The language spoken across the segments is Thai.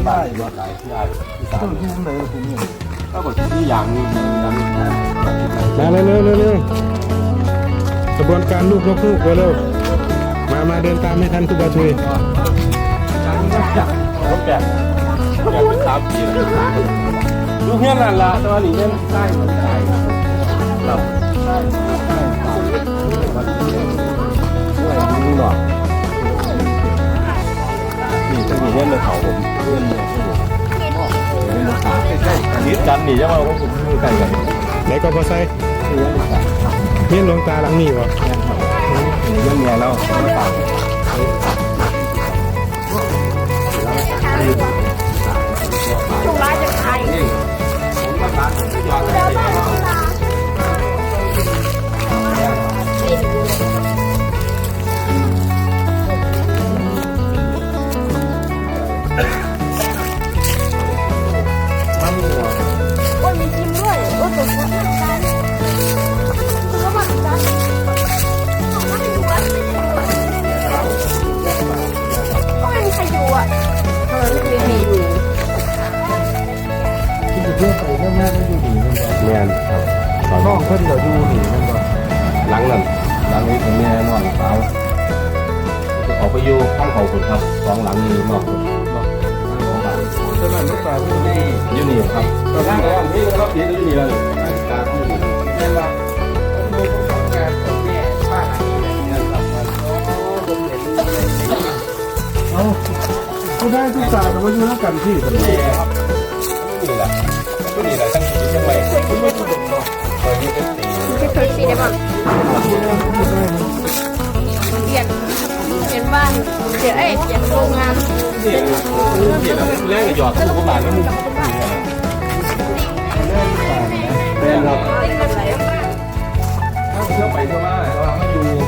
ที่บ้านที่ขายที่ไอ้ที่สามต้องยุ่งเลยผมเนี่ยก็บอกที่อย่างนี้อย่างนี้มาเร็วเร็วเร็วกระบวนการลูกนกลูกเร็วเร็วมามาเดินตามไม่ทันทุกบาทุยรถแกะแกะเป็นสามปีแล้วลูกเฮี้ยนนั่นละตอนนี้เนี่ยใช่ใช่เราใช่ใช่วันนี้นี่หรอนี่ ล้ๆอันนี้กันนี่จะมาว่าผมมือใกล้กันไหนก็พอใส่นี่ยังลูกค้าเฮียนหลวงตาหลังนี้วะเรื่องเมียแล้วไม่ต่า พิ่นเดี๋ยวอยู่หนีมันก็หลังนั้นหลังนี้ผมแม่นอนเปล่าออกไปอยู่ห้องเขาคุณครับสองหลังนี้นอกคุณนอกสองหลังตอนนั้นลูกตาที่นี่อยู่นี่ครับตอนนั้นก็นี่ก็รับผิดอยู่นี่แล้วการที่นี่แม่ว่าผมดูผมทำงานกับแม่บ้านหลังนี้เนี่ยครับมันโอ้ผมเห็นเอาก็ได้ทุกศาสตร์มาอยู่แล้วกันที่กันนี่ครับ ไม่เคยสีได้บ้างเปลี่ยนเปลี่ยนบ้านเปลี่ยนเอ้ยเปลี่ยนโรงงานนี่นี่แหละแรกหยอดทุกบาทแล้วมึงแม่เราติ้งกันไหลมากถ้าเที่ยวไปเที่ยวมาเราอยู่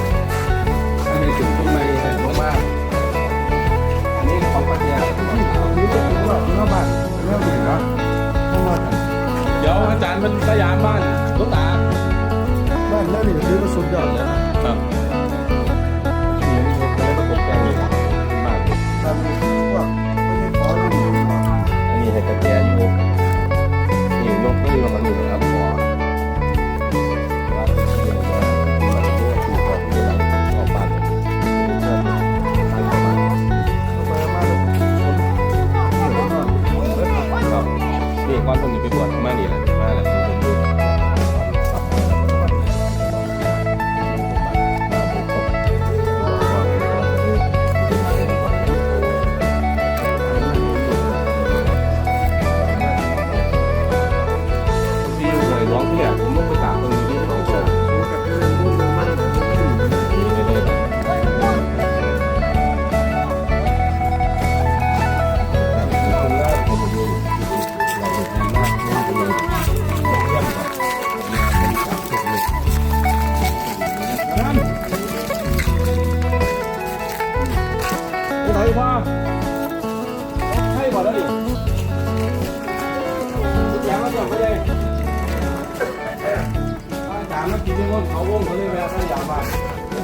ามมากินที่คนเขาวงเขาเลยแวะท่านอยากมา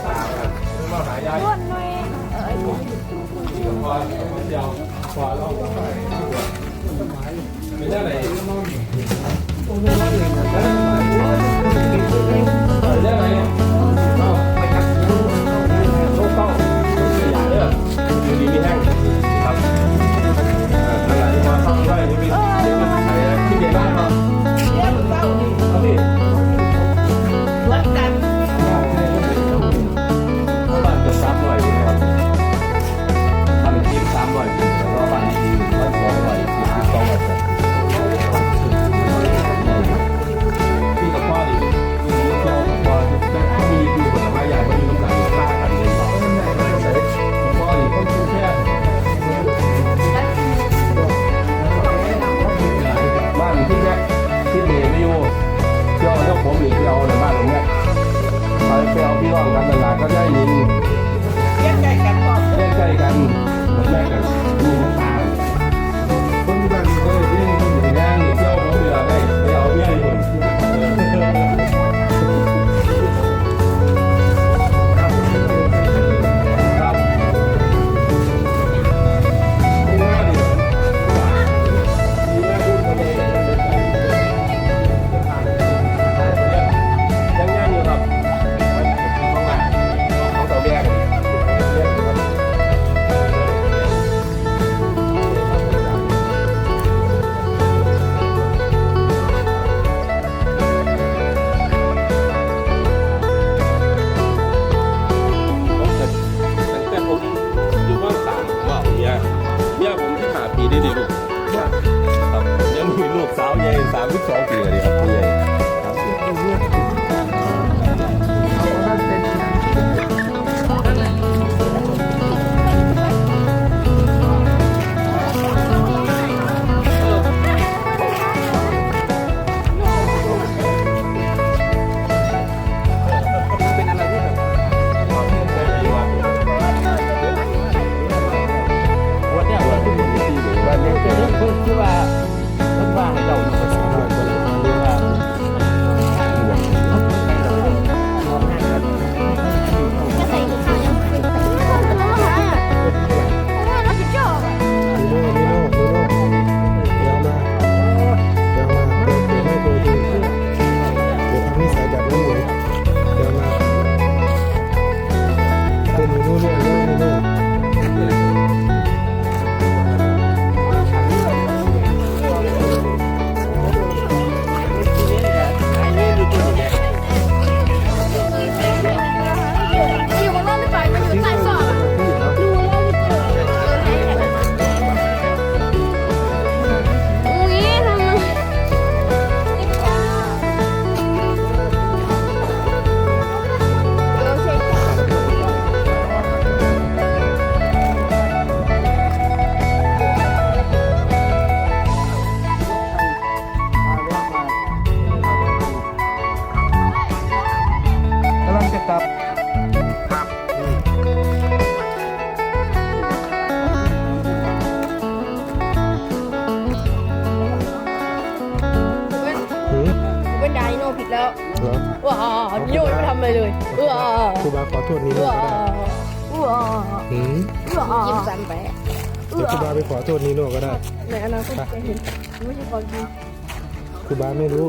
ตากันเรื่องว่าหายายนวดหน่อยเออนี่ก็พอเดียวพอเราก็ไปไม่ได้ไหนได้ ผมอีกที่เอาในบ้านผมงนี่ไปไปเอาพี่น้องกันหลานก็ได้ยินแยกใจกันต่อแยกใจกันเอนแยกกัน เลเลยเออครูบาขอโทษนี้ด้วยก็ได้อืมยิ้มสั่นไปเดี๋ยวครูบาไปขอโทษนีโน่ก็ได้ในอนาคตจะเห็นไม่ใช่ความจริงครูบาไม่รู้